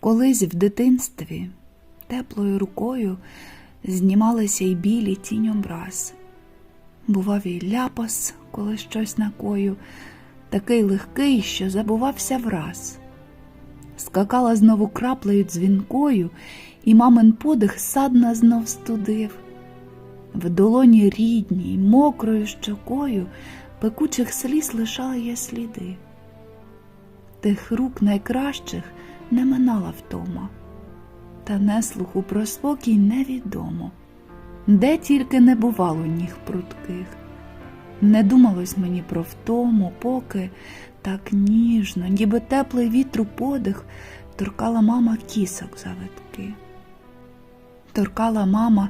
Колись в дитинстві теплою рукою знімалися й білі тінь образ. Бував і ляпас, коли щось накою, такий легкий, що забувався враз. Скакала знову краплею дзвінкою, і мамин подих садна знов студив. В долоні рідній, мокрою щокою пекучих сліз лишала я сліди. Тих рук найкращих не минала втома, та неслуху про спокій невідомо, де тільки не бувало ніг прутких. Не думалось мені про втому, поки так ніжно, ніби теплий вітру подих, торкала мама кісок завитки. Торкала мама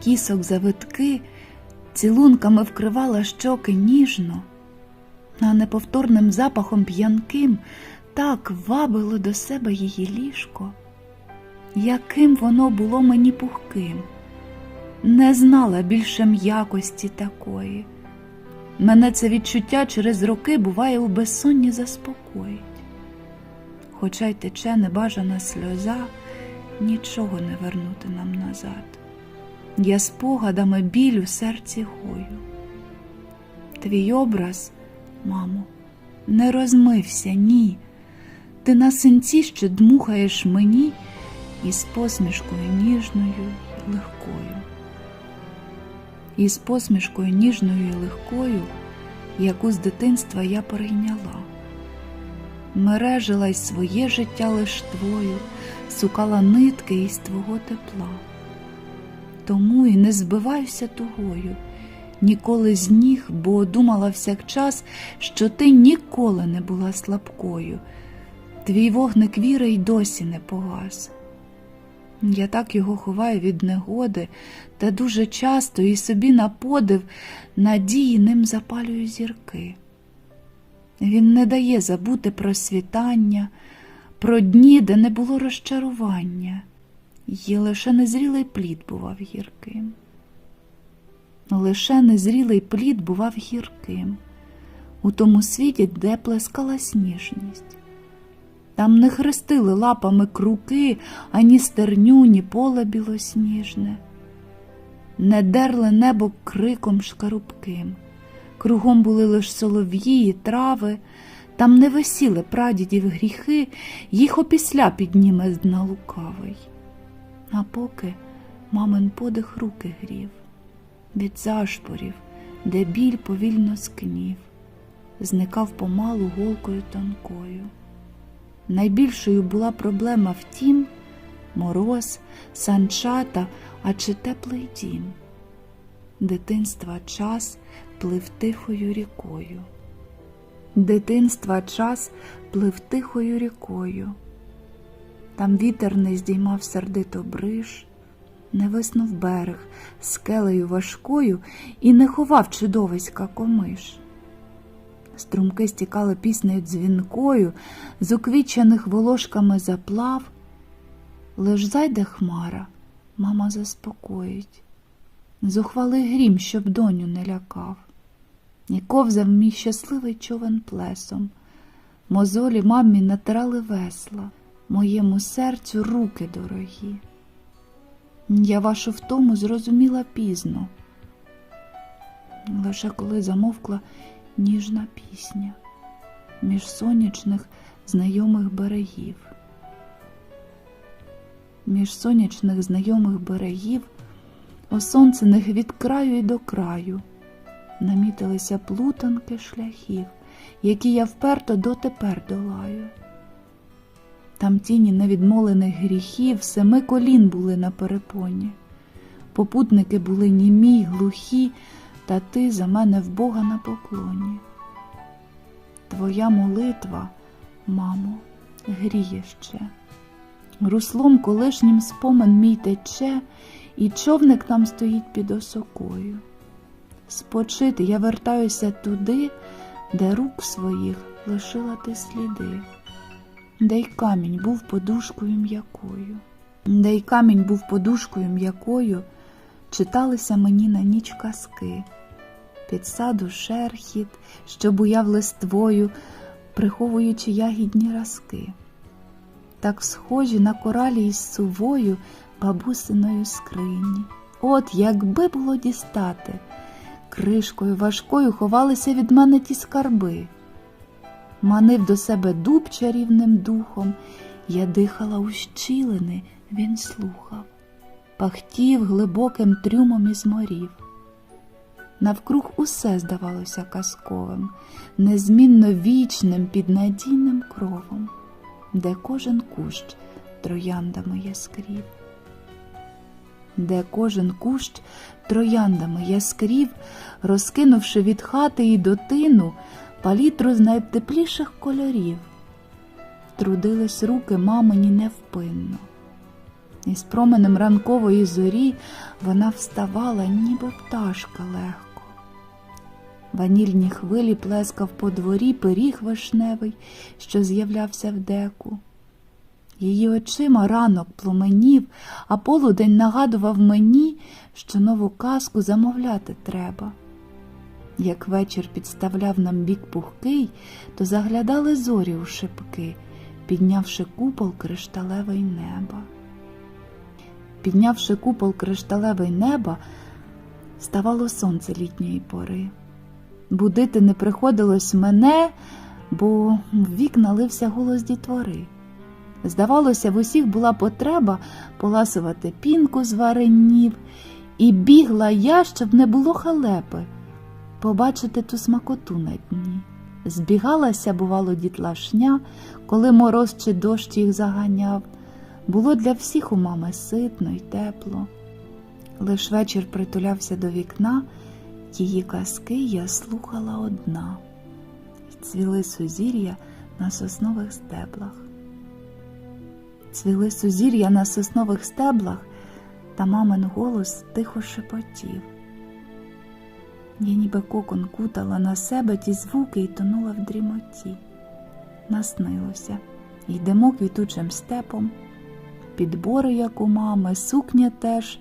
кісок завитки, цілунками вкривала щоки ніжно, а неповторним запахом п'янким так вабило до себе її ліжко, яким воно було мені пухким, не знала більше м'якості такої. Мене це відчуття через роки буває у безсонні заспокоїть. Хоча й тече небажана сльоза, нічого не вернути нам назад. Я спогадами біль у серці гою. Твій образ, мамо, не розмився, ні. Ти на синці ще дмухаєш мені із посмішкою ніжною й легкою. Із посмішкою ніжною й легкою, яку з дитинства я перейняла. Мережила й своє життя лиш твою, сукала нитки із твого тепла. Тому і не збиваюся тугою, ніколи з ніг, бо думала всякчас, що ти ніколи не була слабкою, твій вогник віри й досі не погас. Я так його ховаю від негоди, та дуже часто і собі на подив надії ним запалюю зірки. Він не дає забути про світання, про дні, де не було розчарування, є лише незрілий плід бував гірким. Лише незрілий плід бував гірким, у тому світі, де плескала сніжність. Там не хрестили лапами круки, ані стерню, ні поле білосніжне, не дерли небо криком шкарубким, кругом були лиш солов'ї трави, там не висіли прадідів гріхи, їх опісля підніме дна лукавий. А поки мамин подих руки грів, від зашпорів, де біль повільно скнів, зникав помалу голкою тонкою. Найбільшою була проблема в тім мороз, санчата, а чи теплий дім. Дитинства час плив тихою рікою. Дитинства час плив тихою рікою. Там вітер не здіймав сердито бриж, не виснув берег скелею важкою і не ховав чудовиська комиш. Струмки стікали піснею дзвінкою, з уквічених волошками заплав. Лиш зайде хмара, мама заспокоїть, зухвали грім, щоб доню не лякав, і ковзав мій щасливий човен плесом. Мозолі мамі натирали весла, моєму серцю руки дорогі. Я вашу втому зрозуміла пізно, лише коли замовкла ніжна пісня між сонячних знайомих берегів. Між сонячних знайомих берегів осонцених від краю і до краю намітилися плутанки шляхів, які я вперто дотепер долаю. Там тіні невідмолених гріхів, семи колін були на перепоні, попутники були німі й глухі, та ти за мене в Бога на поклоні. Твоя молитва, мамо, гріє ще. Руслом колишнім спомин мій тече, і човник там стоїть під осокою. Спочити я вертаюся туди, де рук своїх лишила ти сліди, де й камінь був подушкою м'якою, де й камінь був подушкою м'якою, читалися мені на ніч казки, під саду шерхіт, що буяв листвою, приховуючи ягідні разки. так схожі на коралі із сувою бабусиною скрині. От якби було дістати, кришкою важкою ховалися від мене ті скарби. Манив до себе дуб чарівним духом, я дихала у щілини, він слухав, пахтів глибоким трюмом із морів. Навкруг усе здавалося казковим, незмінно вічним під надійним кровом, де кожен кущ трояндами яскрів, де кожен кущ трояндами яскрів, розкинувши від хати і до тину палітру з найтепліших кольорів, трудились руки мамині невпинно. І з променем ранкової зорі вона вставала, ніби пташка легко. Ванільні хвилі плескав по дворі пиріг вишневий, що з'являвся в деку. Її очима ранок пломенів, а полудень нагадував мені, що нову казку замовляти треба. Як вечір підставляв нам бік пухкий, то заглядали зорі у шипки, піднявши купол кришталевий неба. Піднявши купол кришталевий неба, ставало сонце літньої пори. Будити не приходилось мене, бо в вікна лився голос дітвори. Здавалося, в усіх була потреба поласувати пінку з варенів, і бігла я, щоб не було халепи, побачити ту смакоту на дні. Збігалася, бувало, дітлашня, коли мороз чи дощ їх заганяв. Було для всіх у мами ситно й тепло. Лиш вечір притулявся до вікна, її казки я слухала одна, І цвіли сузір'я на соснових стеблах. Цвіли сузір'я на соснових стеблах, та мамин голос тихо шепотів. Я ніби кокон кутала на себе ті звуки і тонула в дрімоті. Наснилося, йдемо квітучим степом підбори, як у мами, сукня теж,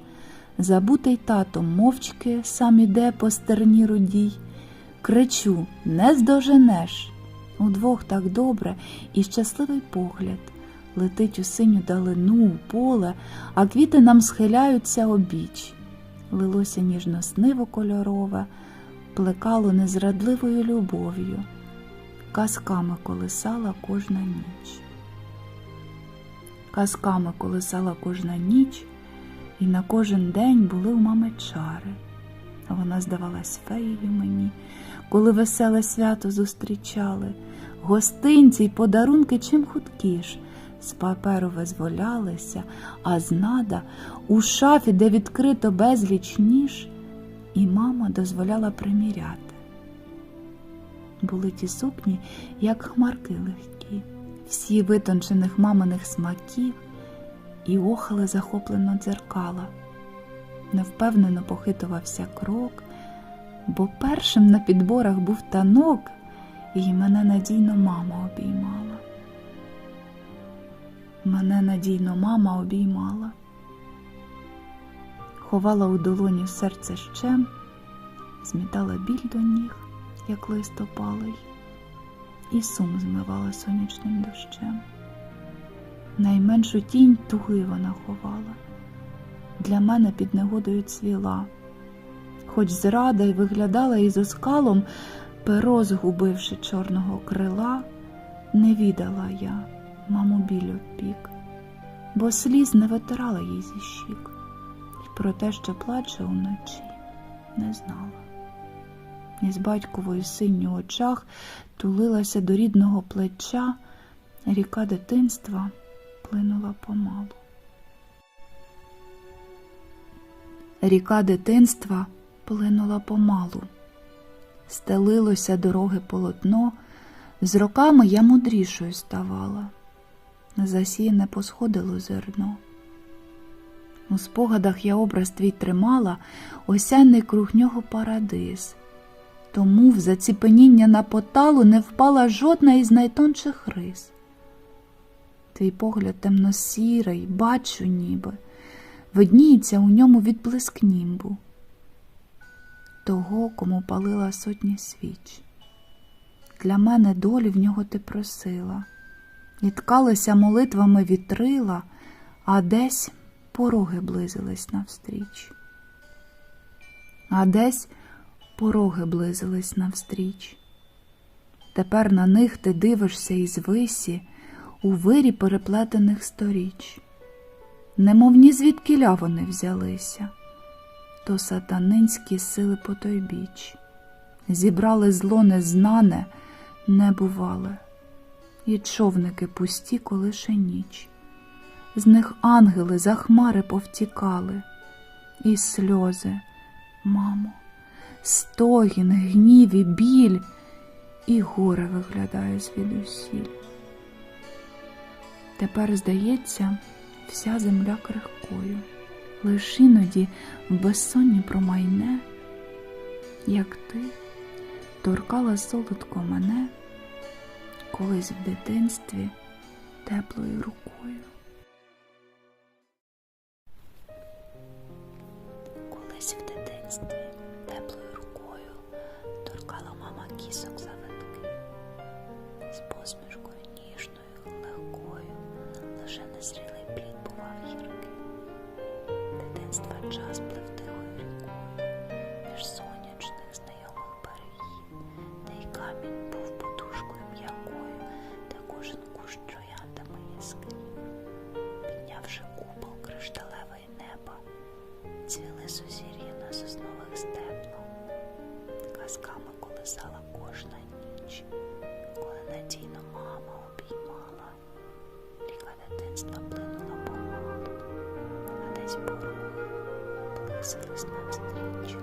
забутий татом мовчки сам іде по стерні рудій. Кричу не здоженеш. Удвох так добре і щасливий погляд летить у синю далину, у поле, а квіти нам схиляються обіч. Лилося ніжно сниво кольорове, плекало незрадливою любов'ю, казками колисала кожна ніч казками колисала кожна ніч, і на кожен день були у мами чари. Вона здавалась феєю мені, коли веселе свято зустрічали, гостинці й подарунки чим хуткіш, з паперу визволялися, а з нада у шафі, де відкрито безліч ніж, і мама дозволяла приміряти. Були ті сукні, як хмарки легкі всі витончених маминих смаків і охали захоплено дзеркала. Невпевнено похитувався крок, бо першим на підборах був танок, і мене надійно мама обіймала. Мене надійно мама обіймала, ховала у долоні серце щем, змітала біль до ніг, як листопалий і сум змивала сонячним дощем. Найменшу тінь туги вона ховала, для мене під негодою цвіла, хоч зрада й виглядала із оскалом, перо згубивши чорного крила, не відала я, маму біль опік, бо сліз не витирала їй зі щік, І про те, що плаче уночі, не знала. Із батькової синю очах тулилася до рідного плеча, ріка дитинства плинула помалу. Ріка дитинства плинула помалу, стелилося дороги полотно, з роками я мудрішою ставала, засіяне посходило зерно. У спогадах я образ твій тримала, осяний круг нього парадиз. Тому в заціпеніння на поталу не впала жодна із найтонших рис. Твій погляд темно-сірий, бачу, ніби, видніється у ньому відблиск німбу, того, кому палила сотні свіч. Для мене долі в нього ти просила, і ткалися молитвами вітрила, а десь пороги близились навстріч. А десь пороги близились навстріч. Тепер на них ти дивишся із висі у вирі переплетених сторіч. Немов ні звідкіля вони взялися, то сатанинські сили по той біч. Зібрали зло незнане, небувале, і човники пусті, коли ще ніч. З них ангели за хмари повтікали, і сльози, мамо, стогін, гнів і біль, і горе виглядає звідусіль. Тепер, здається, вся земля крихкою, лиш іноді в безсонні промайне, як ти торкала солодко мене колись в дитинстві теплою рукою. Колисала кожна ніч, коли надійно мама обіймала, ліка дитинства плинула помалу, а десь пороги близились навстріч.